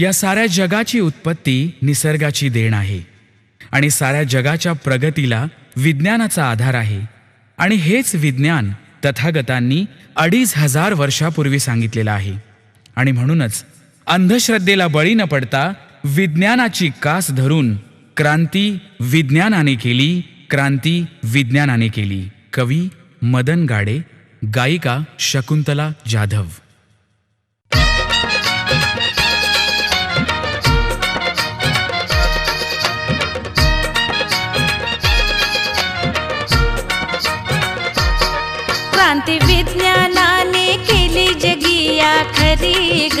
या साऱ्या जगाची उत्पत्ती निसर्गाची देण आहे. आणि साऱ्या जगाच्या प्रगतीला विज्ञानाचा आधार आहे. आणि हेच विज्ञान तथागतांनी अडीच हजार वर्षापूर्वी सांगितलेलं आहे. आणि म्हणूनच अंधश्रद्धेला बळी न पडता विज्ञानाची कास धरून क्रांती विज्ञानाने केली क्रांती विज्ञानाने केली. कवी मदन गाडे गायिका शकुंतला जाधव. क्रांती विज्ञानाने केली जगिया खरी ग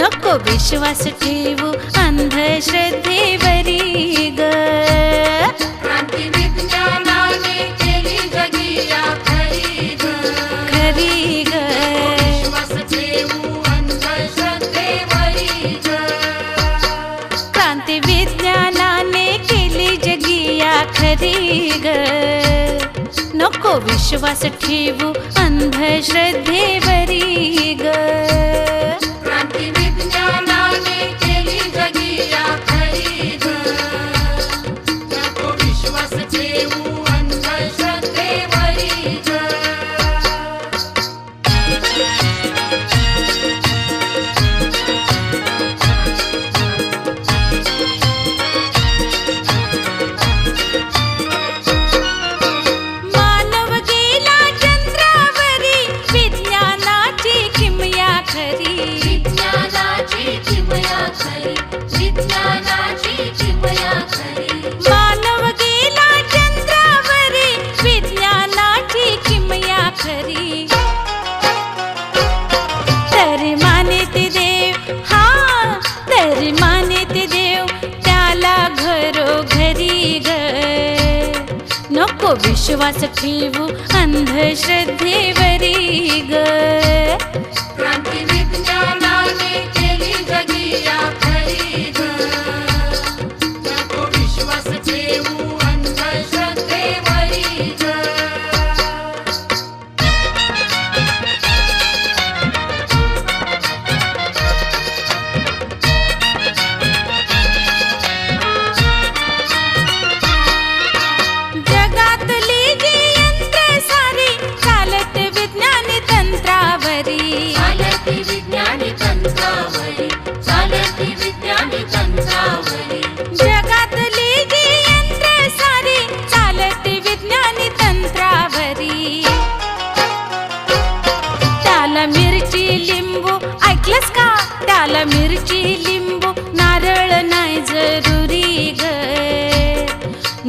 नको विश्वास ठेवू अंधश्रद्धेवरी ग क्रांती विज्ञानाने केली जगिया खरी ग. खरी ग. क्रांती विज्ञानाने केली जगिया खरी ग नको विश्वास ठेवू अंधश्रद्धेवरी ग. विश्वास ठेवू अंधश्रद्धेवरी ग. नाही जरुरी ग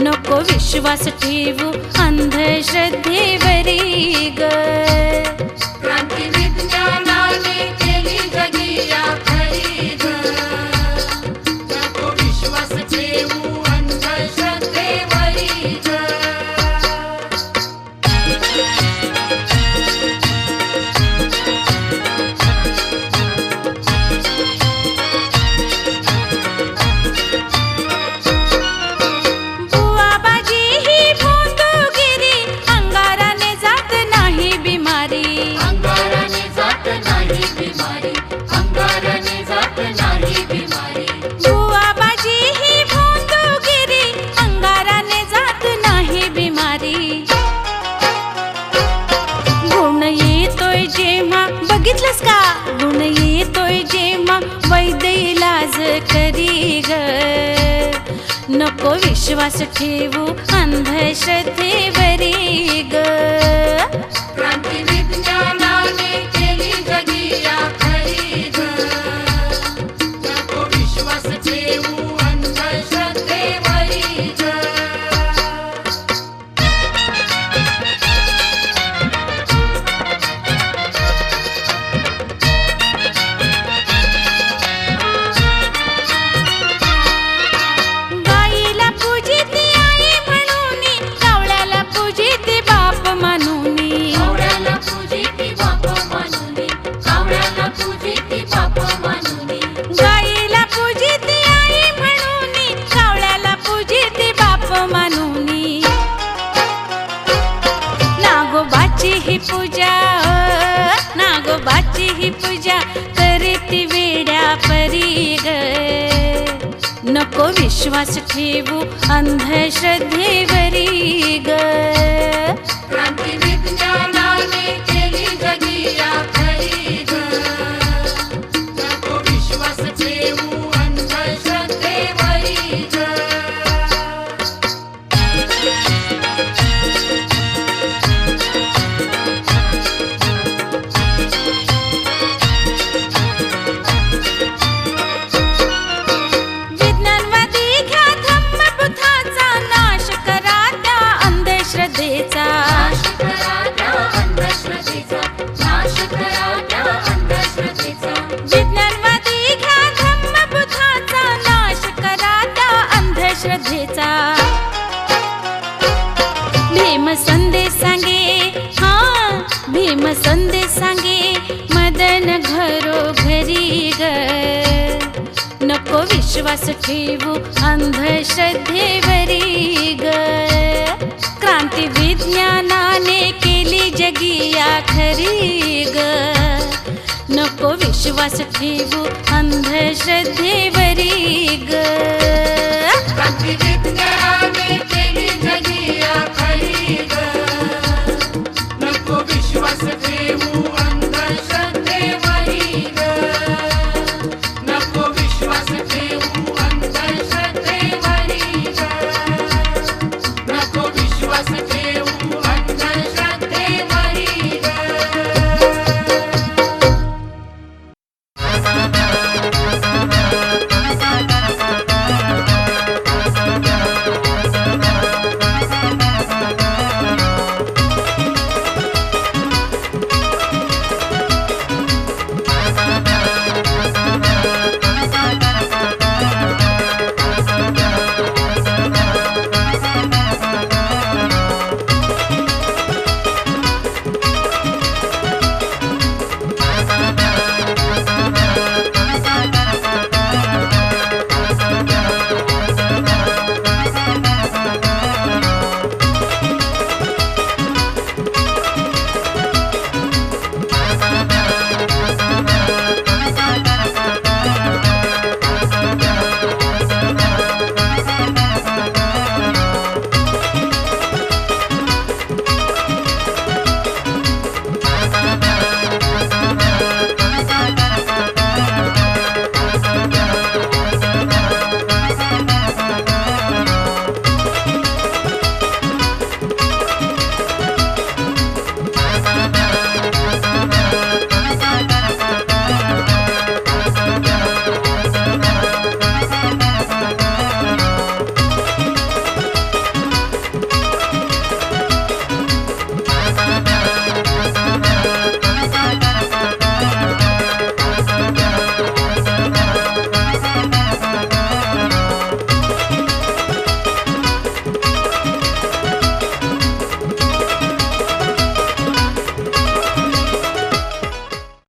नको विश्वास ठेवू अंधश्रद्धेवरी ग विश्वास ठेवू अंधश्रद्धेवरी वेड्या नागोबाची ही पूजा करीती वेड्या परी ग. नको विश्वास ठेवू अंधश्रद्धेवरी ग. क्रांती संदेश सांगे मदन घरो घरी ग। नको विश्वास ठेवू अंधश्रद्धेवरी ग। क्रांती विज्ञानाने केली जगिया खरी ग। नको विश्वास ठेवू अंधश्रद्धेवरी ग